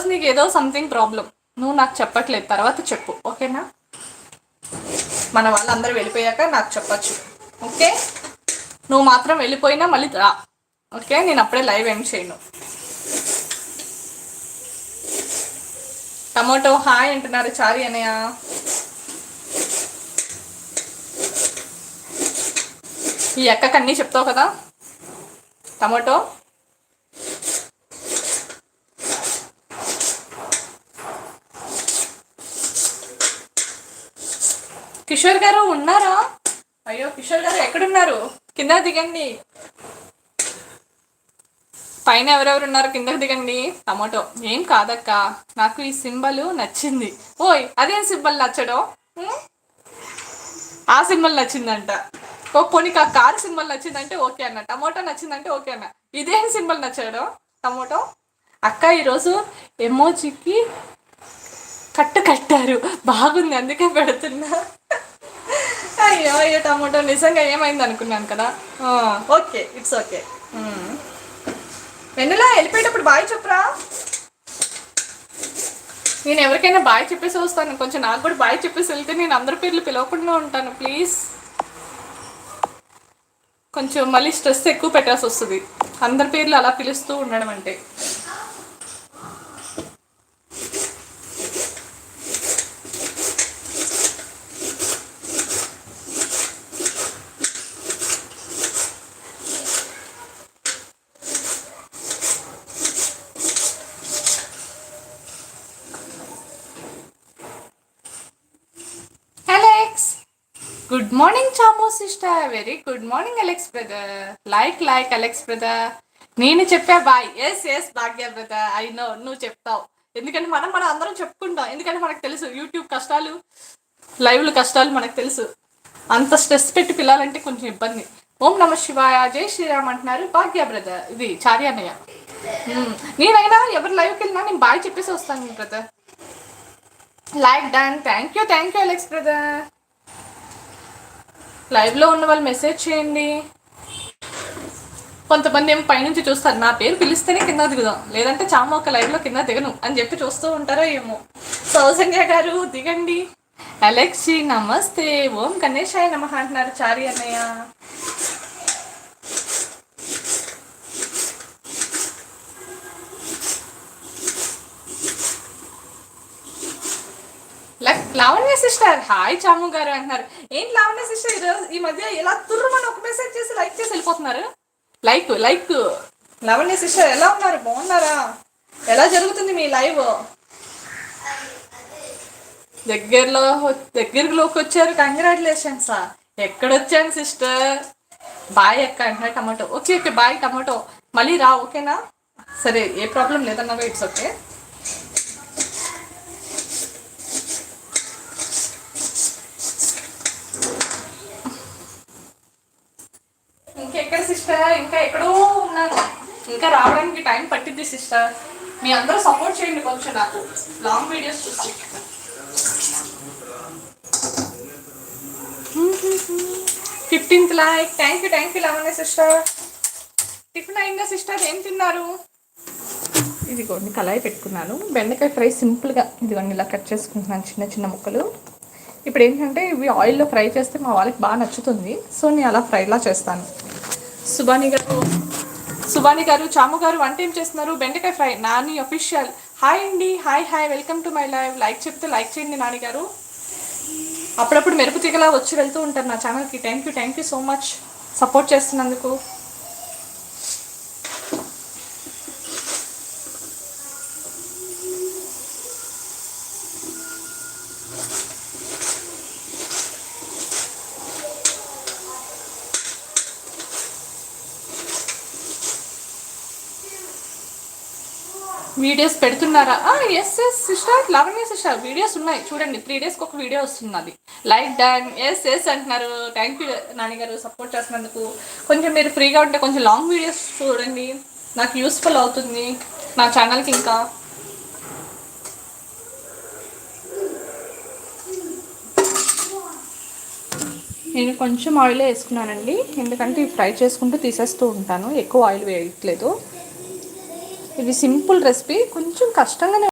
ఈరోజు నీకు ఏదో సంథింగ్ ప్రాబ్లం నువ్వు నాకు చెప్పట్లేదు. తర్వాత చెప్పు. ఓకేనా? మన వాళ్ళందరూ వెళ్ళిపోయాక నాకు చెప్పచ్చు. ఓకే? నువ్వు మాత్రం వెళ్ళిపోయినా మళ్ళీ రా. ఓకే? నేను అప్పుడే లైవ్ ఏం చేయను. టమాటో హాయ్ అంటున్నారు చారి అనయ్య ఈ అక్కకి అన్నీ చెప్తావు కదా? టమాటో? కిషోర్ గారు ఉన్నారా? అయ్యో కిషోర్ గారు ఎక్కడున్నారు? కింద దిగండి. పైన ఎవరెవరు ఉన్నారు? కిందకి దిగండి. టమాటో. ఏం కాదక్క. నాకు ఈ సింబల్ నచ్చింది. ఓయ్ అదేం సింబల్ నచ్చడో? ఆ సింబల్ నచ్చిందంట. ఓ పోనీ ఆ కార్ సింబల్ నచ్చిందంటే ఓకే అన్న. టమాటో నచ్చిందంటే ఓకే అన్న. ఇదేం సింబల్ నచ్చాడో? టమాటో? అక్క ఈరోజు ఎమోజికి కట్టు కట్టారు. బాగుంది అందుకే పెడుతున్నా. అయ్యో అయ్యో టమాటో నిజంగా ఏమైంది అనుకున్నాను కదా. Okay it's okay um. వెన్నెలా వెళ్ళిపోయేటప్పుడు బాయ్ చెప్పురా. నేను ఎవరికైనా బాయ్ చెప్పేసి వస్తాను. కొంచెం నాకు కూడా బాయ్ చెప్పేసి వెళ్తే నేను అందరి పేర్లు పిలవకుండా ఉంటాను ప్లీజ్ కొంచెం మళ్ళీ స్ట్రెస్ ఎక్కువ పెట్టాల్సి వస్తుంది. అందరి పేర్లు అలా పిలుస్తూ ఉండడం అంటే Alex good morning Chamo sister very good morning Alex brother like like Alex brother నేను చెప్పా bye yes yes Bhagya brother I know నువ్వు చెప్తావు. ఎందుకంటే మనం మనం అందరం చెప్పుకుంటాం. ఎందుకంటే మనకు తెలుసు యూట్యూబ్ కష్టాలు లైవ్లు కష్టాలు మనకు తెలుసు. అంత స్ట్రెస్ పెట్టి పిల్లాలంటే కొంచెం ఇబ్బంది. ఓం నమ శివాయ. జై శ్రీరామ్ అంటున్నారు భాగ్య బ్రదర్ ఇది చార్యానయ్య నేనైనా ఎవరు లైవ్కి వెళ్ళినా నేను బాయ్ చెప్పేసి వస్తాను brother like done thank you thank you Alex brother లైవ్లో ఉన్న వాళ్ళు మెసేజ్ చేయండి. కొంతమంది ఏమో పైనుంచి చూస్తారు నా పేరు పిలిస్తేనే కింద దిగుదాం. లేదంటే చామ ఒక లైవ్లో కింద దిగను అని చెప్పి చూస్తూ ఉంటారో ఏమో. సౌజన్య గారు దిగండి. అలెక్సీ నమస్తే. ఓం గణేశాయ నమ అంటున్నారు చారి అన్నయ్య లక్ లావణ్య సిస్టర్ హాయ్ చాము గారు అంటున్నారు. ఏం లావణ్య సిస్టర్ ఈరోజు ఈ మధ్య ఇలా తుర్రుమని ఒక మెసేజ్ చేసి లైక్ చేసి వెళ్ళిపోతున్నారు? లైక్ లైక్ లావణ్య సిస్టర్ ఎలా ఉన్నారు? బాగున్నారా? ఎలా జరుగుతుంది మీ లైవ్? దగ్గరలో దగ్గరలోకి వచ్చారు. Congratulations ఎక్కడొచ్చాను sister? బాయ్ ఎక్క అంటున్నారు tomato. Okay okay bye tomato. మళ్ళీ రా ఓకేనా? సరే ఏ ప్రాబ్లం లేదన్నా ఇట్స్ ఓకే సిస్టర్ ఇంకా ఎక్కడో ఉన్నాను ఇంకా రావడానికి టైం పట్టింది సిస్టర్. మీ అందరూ సపోర్ట్ చేయండి కొంచెం నాకు. లాంగ్ వీడియోస్ చూసి. Fifteenth like thank you thank you Lavanya sister tiffin అయిందా సిస్టర్ ఏం తిన్నారు? ఇదిగోండి కళాయి పెట్టుకున్నాను. బెండకాయ ఫ్రై సింపుల్గా ఇదిగోండి ఇలా కట్ చేసుకుంటున్నాను చిన్న చిన్న ముక్కలు. ఇప్పుడు ఏంటంటే ఇవి ఆయిల్లో ఫ్రై చేస్తే మా వాళ్ళకి బాగా నచ్చుతుంది. సో నేను అలా ఫ్రైలా చేస్తాను. సుబాని గారు సుబాని గారు చాము గారు వంట ఏం చేస్తున్నారు. బెండకాయ ఫ్రై నాని అఫీషియల్ హాయ్ అండి hi hi welcome to my live like చెప్తే లైక్ చేయండి నాని గారు. అప్పుడప్పుడు మెరుపు తీగలా వచ్చి వెళ్తూ ఉంటారు నా ఛానల్కి thank you thank you so much support చేస్తున్నందుకు. వీడియోస్ పెడుతున్నారా? Yes yes sister Lavanya sister videos ఉన్నాయి. చూడండి త్రీ డేస్కి ఒక వీడియో వస్తున్నది లైక్ డన్ ఎస్ ఎస్ అంటున్నారు. థ్యాంక్ యూ నాన్నగారు సపోర్ట్ చేసినందుకు. కొంచెం మీరు ఫ్రీగా ఉంటే కొంచెం లాంగ్ వీడియోస్ చూడండి. నాకు యూస్ఫుల్ అవుతుంది నా ఛానల్కి ఇంకా. నేను కొంచెం ఆయిల్ వేసుకున్నానండి. ఎందుకంటే ఫ్రై చేసుకుంటూ తీసేస్తూ ఉంటాను. ఎక్కువ ఆయిల్ వేయట్లేదు. ఇది సింపుల్ రెసిపీ కొంచెం కష్టంగానే